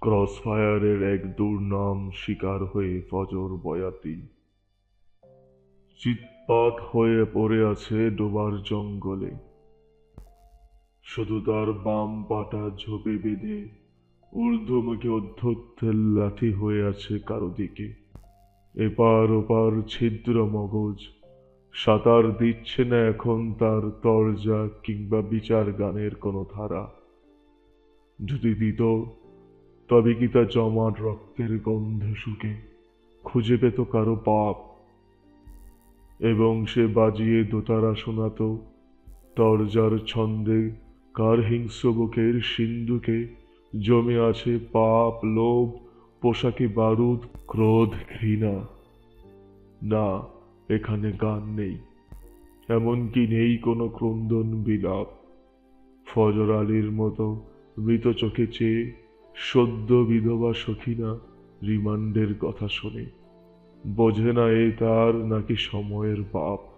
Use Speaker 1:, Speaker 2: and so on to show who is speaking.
Speaker 1: ক্রসফায়ারের এক দুর্নাম শিকার হয়ে ফজর বয়াতি। চিৎপাত হয়ে পড়ে আছে ডোবার জঙ্গলে। শুধু তার বাম পাটা ঝোপে বেঁধে ঊর্ধ্বমুখী অধ্যত্বের লাঠি হয়ে আছে কারও দিকে। এপার ওপার ছিদ্র মগজ, সাঁতার দিচ্ছে না এখন তার তরজা কিংবা বিচার গানের কোনো ধারা। যদি দিত তবে কি তা জমাট রক্তের গন্ধ শুকে? খুঁজে পেত কারও পাপ। এবং সে বাজিয়ে দোতারা শোনাত তরজার ছন্দে কার হিংস্র বুকের সিন্ধুকে? জমে আছে পাপ, লোভ, পোশাকে বারুদ, ক্রোধ, ঘৃণা। না, এখানে গান নেই। এমনকি নেই কোনো ক্রন্দন বিলাপ। ফজর আলীর মতো মৃত চোখে চেয়ে সদ্য বিধবা সখিনা রিমান্ডের কথা শোনে। বোঝে না এ তার নাকি সময়ের পাপ।